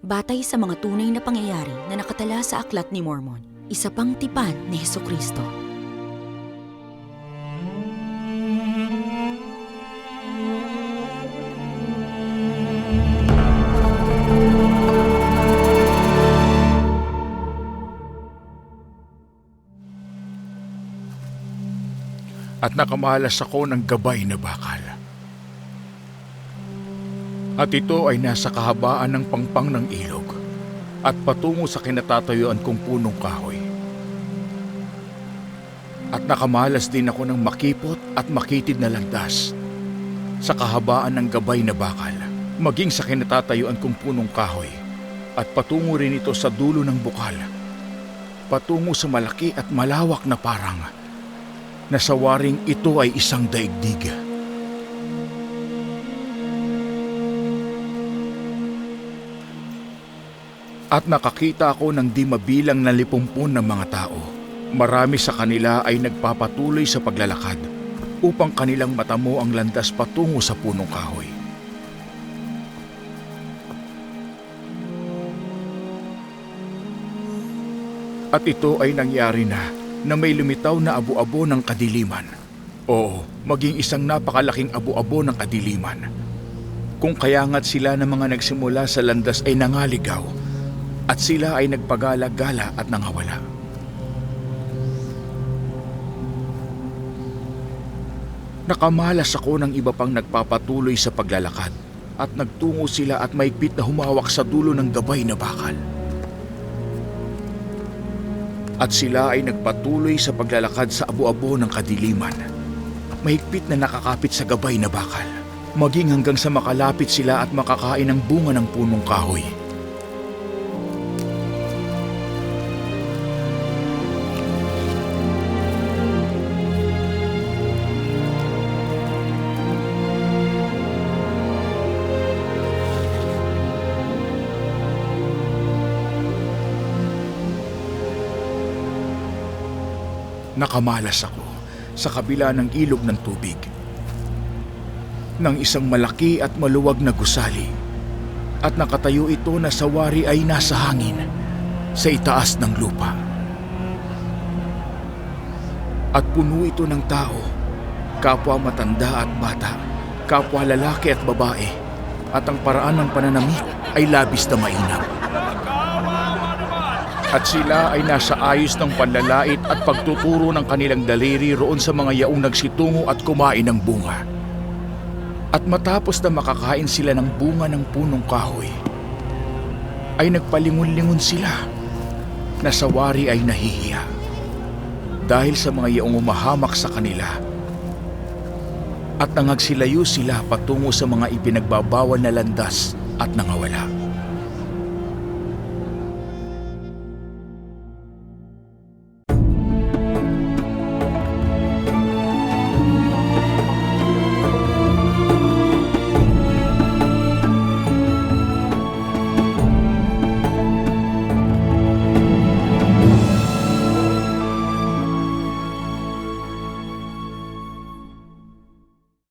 Batay sa mga tunay na pangyayari na nakatala sa Aklat ni Mormon, isa pang tipan ni Heso Kristo. at nakamalas ako ng gabay na bakal. At ito ay nasa kahabaan ng pangpang ng ilog at patungo sa kinatatayuan kong punong kahoy. At nakamalas din ako ng makipot at makitid na landas sa kahabaan ng gabay na bakal, maging sa kinatatayuan kong punong kahoy at patungo rin ito sa dulo ng bukal, patungo sa malaki at malawak na parang na sa waring ito ay isang daigdig. At nakakita ako ng di mabilang na lipumpun ng mga tao. Marami sa kanila ay nagpapatuloy sa paglalakad upang kanilang matamo ang landas patungo sa punong kahoy. At ito ay nangyari na na may lumitaw na abo-abo ng kadiliman. Oo, maging isang napakalaking abo-abo ng kadiliman. Kung kaya nga't sila ng mga nagsimula sa landas ay nangaligaw at sila ay nagpagala-gala at nangawala. Nakamalas ako ng iba pang nagpapatuloy sa paglalakad at nagtungo sila at maigpit na humawak sa dulo ng gabay na bakal. At sila ay nagpatuloy sa paglalakad sa abo-abo ng kadiliman. Mahigpit na nakakapit sa gabay na bakal. Maging hanggang sa makalapit sila at makakain ng bunga ng punong kahoy. Nakamalas ako sa kabila ng ilog ng tubig. Ng isang malaki at maluwag na gusali. At nakatayo ito na sa wari ay nasa hangin sa itaas ng lupa. At puno ito ng tao, kapwa matanda at bata, kapwa lalaki at babae, at ang paraan ng pananamit ay labis na mainam. At sila ay nasa ayos ng panlalait at pagtuturo ng kanilang daliri roon sa mga yaong nagsitungo at kumain ng bunga. At matapos na makakain sila ng bunga ng punong kahoy, ay nagpalingon-lingon sila na sa wari ay nahihiya dahil sa mga yaong umahamak sa kanila at nangagsilayo sila patungo sa mga ipinagbabawal na landas at nangawala.